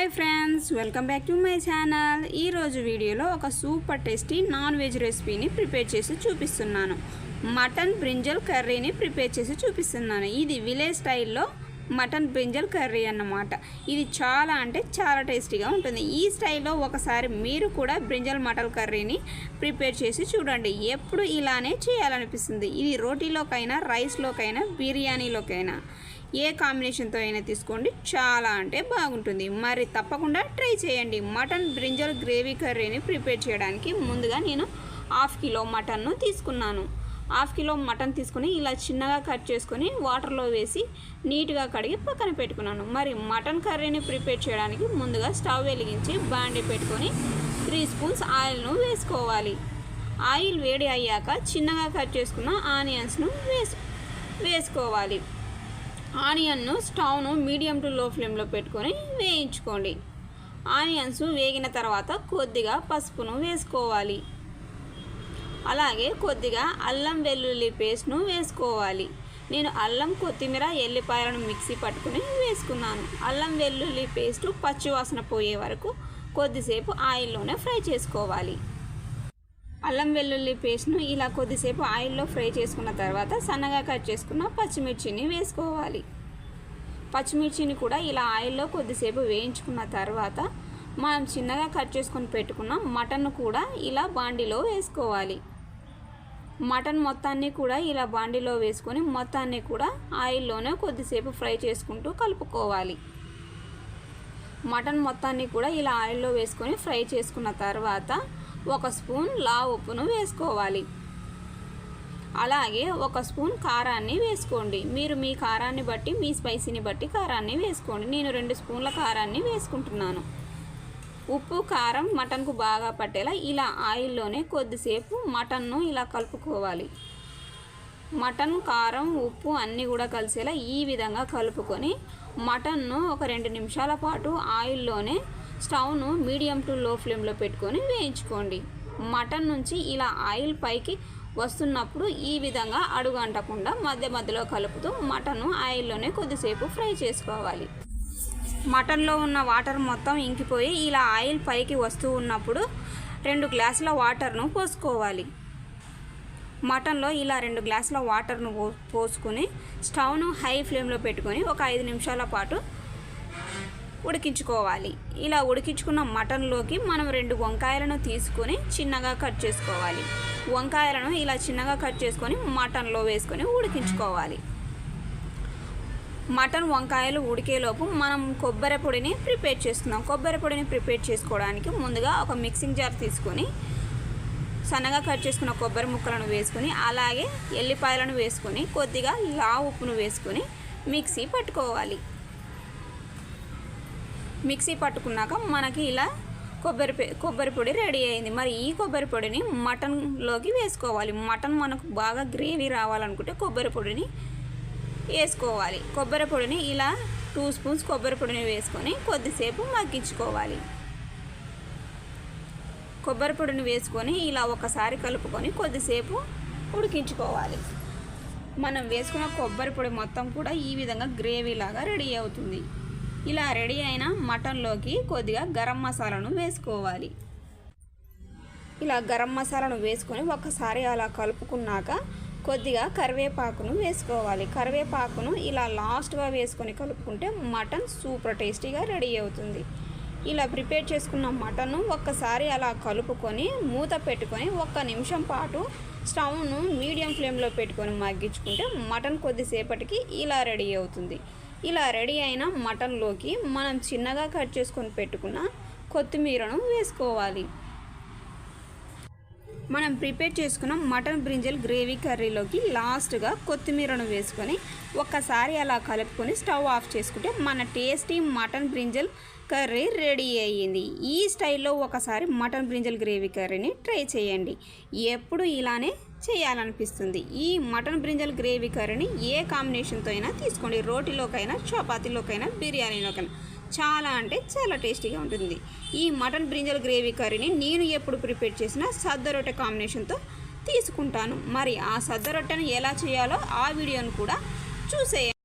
Hi friends welcome back to my channel. ఈరోజు వీడియోలో ఒక సూపర్ టేస్టీ నాన్ వెజ్ రెసిపీని ప్రిపేర్ చేసి చూపిస్తున్నాను. మటన్ బ్రింజల్ కర్రీని ప్రిపేర్ చేసి చూపిస్తున్నాను. ఇది విలేజ్ స్టైల్లో మటన్ బ్రింజల్ కర్రీ అన్నమాట. ఇది చాలా అంటే చాలా టేస్టీగా ఉంటుంది. ఈ స్టైల్లో ఒకసారి మీరు కూడా బ్రింజల్ మటన్ కర్రీని ప్రిపేర్ చేసి చూడండి. ఎప్పుడు ఇలానే చేయాలనిపిస్తుంది. ఇది రోటీలోకైనా రైస్లోకైనా బిర్యానీలోకైనా. ఏ కాంబినేషన్తో అయినా తీసుకోండి. చాలా అంటే బాగుంటుంది. మరి తప్పకుండా ట్రై చేయండి. మటన్ బ్రింజల్ గ్రేవీ కర్రీని ప్రిపేర్ చేయడానికి ముందుగా నేను హాఫ్ కిలో మటన్ను తీసుకున్నాను. హాఫ్ కిలో మటన్ తీసుకొని ఇలా చిన్నగా కట్ చేసుకొని వాటర్లో వేసి నీట్గా కడిగి పక్కన పెట్టుకున్నాను. మరి మటన్ కర్రీని ప్రిపేర్ చేయడానికి ముందుగా స్టవ్ వెలిగించి బాండి పెట్టుకొని త్రీ స్పూన్స్ ఆయిల్ను వేసుకోవాలి. ఆయిల్ వేడి అయ్యాక చిన్నగా కట్ చేసుకున్న ఆనియన్స్ను వేసు వేసుకోవాలి. ఆనియన్ను స్టవ్ను మీడియం టు లో ఫ్లేమ్లో పెట్టుకొని వేయించుకోండి. ఆనియన్స్ వేగిన తర్వాత కొద్దిగా పసుపును వేసుకోవాలి. అలాగే కొద్దిగా అల్లం వెల్లుల్లి పేస్ట్ను వేసుకోవాలి. నేను అల్లం కొత్తిమీర ఎల్లిపాయలను మిక్సీ పట్టుకుని వేసుకున్నాను. అల్లం వెల్లుల్లి పేస్ట్ పచ్చివాసన పోయే వరకు కొద్దిసేపు ఆయిల్లోనే ఫ్రై చేసుకోవాలి. అల్లం వెల్లుల్లి పేస్ట్ను ఇలా కొద్దిసేపు ఆయిల్లో ఫ్రై చేసుకున్న తర్వాత సన్నగా కట్ చేసుకున్న పచ్చిమిర్చిని వేసుకోవాలి. పచ్చిమిర్చిని కూడా ఇలా ఆయిల్లో కొద్దిసేపు వేయించుకున్న తర్వాత మనం చిన్నగా కట్ చేసుకొని పెట్టుకున్న మటన్ కూడా ఇలా బాండిలో వేసుకోవాలి. మటన్ మొత్తాన్ని కూడా ఇలా బాండిలో వేసుకొని మొత్తాన్ని కూడా ఆయిల్లోనే కొద్దిసేపు ఫ్రై చేసుకుంటూ కలుపుకోవాలి. మటన్ మొత్తాన్ని కూడా ఇలా ఆయిల్లో వేసుకొని ఫ్రై చేసుకున్న తర్వాత ఒక స్పూన్ లా ఉప్పును వేసుకోవాలి. అలాగే ఒక స్పూన్ కారాన్ని వేసుకోండి. మీరు మీ కారాన్ని బట్టి మీ స్పైసీని బట్టి కారాన్ని వేసుకోండి. నేను రెండు స్పూన్ల కారాన్ని వేసుకుంటున్నాను. ఉప్పు కారం మటన్కు బాగా పట్టేలా ఇలా ఆయిల్లోనే కొద్దిసేపు మటన్ను ఇలా కలుపుకోవాలి. మటన్ కారం ఉప్పు అన్నీ కూడా కలిసేలా ఈ విధంగా కలుపుకొని మటన్ను ఒక రెండు నిమిషాల పాటు ఆయిల్లోనే స్టవ్ను మీడియం టు లో ఫ్లేమ్లో పెట్టుకొని వేయించుకోండి. మటన్ నుంచి ఇలా ఆయిల్ పైకి వస్తున్నప్పుడు ఈ విధంగా అడుగు అంటకుండా మధ్య మధ్యలో కలుపుతూ మటన్ ఆయిల్లోనే కొద్దిసేపు ఫ్రై చేసుకోవాలి. మటన్లో ఉన్న వాటర్ మొత్తం ఇంకిపోయి ఇలా ఆయిల్ పైకి వస్తూ ఉన్నప్పుడు రెండు గ్లాసుల వాటర్ను పోసుకోవాలి. మటన్లో ఇలా రెండు గ్లాసుల వాటర్ను పోసుకొని స్టవ్ను హై ఫ్లేమ్లో పెట్టుకొని ఒక ఐదు నిమిషాల పాటు ఉడికించుకోవాలి. ఇలా ఉడికించుకున్న మటన్లోకి మనం రెండు వంకాయలను తీసుకొని చిన్నగా కట్ చేసుకోవాలి. వంకాయలను ఇలా చిన్నగా కట్ చేసుకొని మటన్లో వేసుకొని ఉడికించుకోవాలి. మటన్ వంకాయలు ఉడికేలోపు మనం కొబ్బరి పొడిని ప్రిపేర్ చేస్తున్నాం. కొబ్బరి పొడిని ప్రిపేర్ చేసుకోవడానికి ముందుగా ఒక మిక్సింగ్ జార్ తీసుకొని సన్నగా కట్ చేసుకున్న కొబ్బరి ముక్కలను వేసుకొని అలాగే ఎల్లిపాయలను వేసుకొని కొద్దిగా లా ఉప్పును వేసుకొని మిక్సీ పట్టుకోవాలి. మిక్సీ పట్టుకున్నాక మనకి ఇలా కొబ్బరి కొబ్బరి పొడి రెడీ అయింది. మరి ఈ కొబ్బరి పొడిని మటన్లోకి వేసుకోవాలి. మటన్ మనకు బాగా గ్రేవీ రావాలనుకుంటే కొబ్బరి పొడిని వేసుకోవాలి. కొబ్బరి పొడిని ఇలా టూ స్పూన్స్ కొబ్బరి పొడిని వేసుకొని కొద్దిసేపు మగ్గించుకోవాలి. కొబ్బరి పొడిని వేసుకొని ఇలా ఒకసారి కలుపుకొని కొద్దిసేపు ఉడికించుకోవాలి. మనం వేసుకున్న కొబ్బరి పొడి మొత్తం కూడా ఈ విధంగా గ్రేవీ లాగా రెడీ అవుతుంది. ఇలా రెడీ అయిన మటన్లోకి కొద్దిగా గరం మసాలాను వేసుకోవాలి. ఇలా గరం మసాలాను వేసుకొని ఒకసారి అలా కలుపుకున్నాక కొద్దిగా కరివేపాకును వేసుకోవాలి. కరివేపాకును ఇలా లాస్ట్గా వేసుకొని కలుపుకుంటే మటన్ సూపర్ టేస్టీగా రెడీ అవుతుంది. ఇలా ప్రిపేర్ చేసుకున్న మటన్ను ఒక్కసారి అలా కలుపుకొని మూత పెట్టుకొని ఒక్క నిమిషం పాటు స్టవ్ను మీడియం ఫ్లేమ్లో పెట్టుకొని మగ్గించుకుంటే మటన్ కొద్దిసేపటికి ఇలా రెడీ అవుతుంది. ఇలా రెడీ అయిన మటన్లోకి మనం చిన్నగా కట్ చేసుకొని పెట్టుకున్న కొత్తిమీరను వేసుకోవాలి. మనం ప్రిపేర్ చేసుకున్న మటన్ బ్రింజల్ గ్రేవీ కర్రీలోకి లాస్ట్గా కొత్తిమీరను వేసుకొని ఒక్కసారి అలా కలుపుకొని స్టవ్ ఆఫ్ చేసుకుంటే మన tasty mutton brinjal curry ready అయ్యింది. ఈ స్టైల్లో ఒకసారి మటన్ బ్రింజల్ గ్రేవీ కర్రీని ట్రై చేయండి. ఎప్పుడు ఇలానే చేయాలనిపిస్తుంది. ఈ మటన్ బ్రింజల్ గ్రేవీ కర్రీని ఏ కాంబినేషన్తో అయినా తీసుకోండి. రోటీలోకైనా చపాతీలోకైనా బిర్యానీలోకైనా. చాలా అంటే చాలా టేస్టీగా ఉంటుంది. ఈ మటన్ బ్రింజల్ గ్రేవీ కర్రీని నేను ఎప్పుడు ప్రిపేర్ చేసిన సద్ద రొట్టె కాంబినేషన్తో తీసుకుంటాను. మరి ఆ సద్ద రొట్టెను ఎలా చేయాలో ఆ వీడియోను కూడా చూసేయండి.